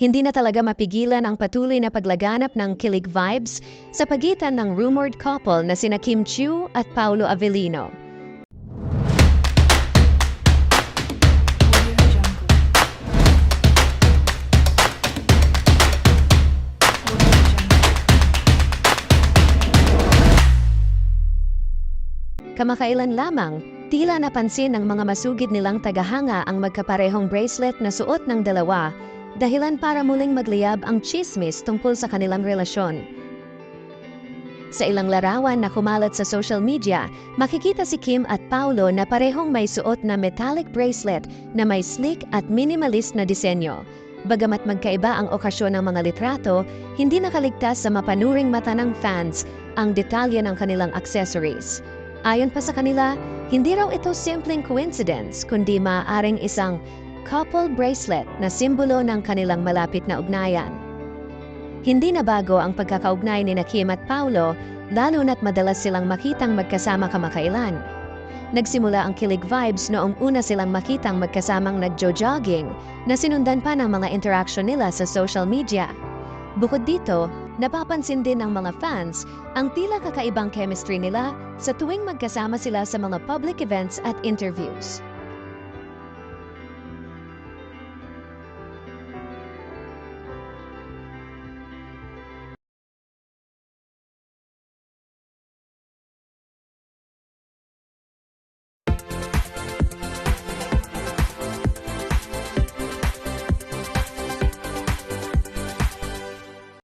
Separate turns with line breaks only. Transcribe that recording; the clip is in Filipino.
Hindi na talaga mapigilan ang patuloy na paglaganap ng kilig vibes sa pagitan ng rumored couple na sina Kim Chiu at Paulo Avellino. Kamakailan lamang, tila napansin ng mga masugid nilang tagahanga ang magkaparehong bracelet na suot ng dalawa, dahilan para muling magliyab ang chismis tungkol sa kanilang relasyon. Sa ilang larawan na kumalat sa social media, makikita si Kim at Paulo na parehong may suot na metallic bracelet na may sleek at minimalist na disenyo. Bagamat magkaiba ang okasyon ng mga litrato, hindi nakaligtas sa mapanuring mata ng fans ang detalye ng kanilang accessories. Ayon pa sa kanila, hindi raw ito simpleng coincidence kundi maaaring isang couple bracelet na simbolo ng kanilang malapit na ugnayan. Hindi na bago ang pagkakaugnay ni Kim at Paulo, lalo na't madalas silang makitang magkasama kamakailan. Nagsimula ang kilig vibes noong una silang makitang magkasamang nagjo-jogging na sinundan pa ng mga interaction nila sa social media. Bukod dito, napapansin din ng mga fans ang tila kakaibang chemistry nila sa tuwing magkasama sila sa mga public events at interviews.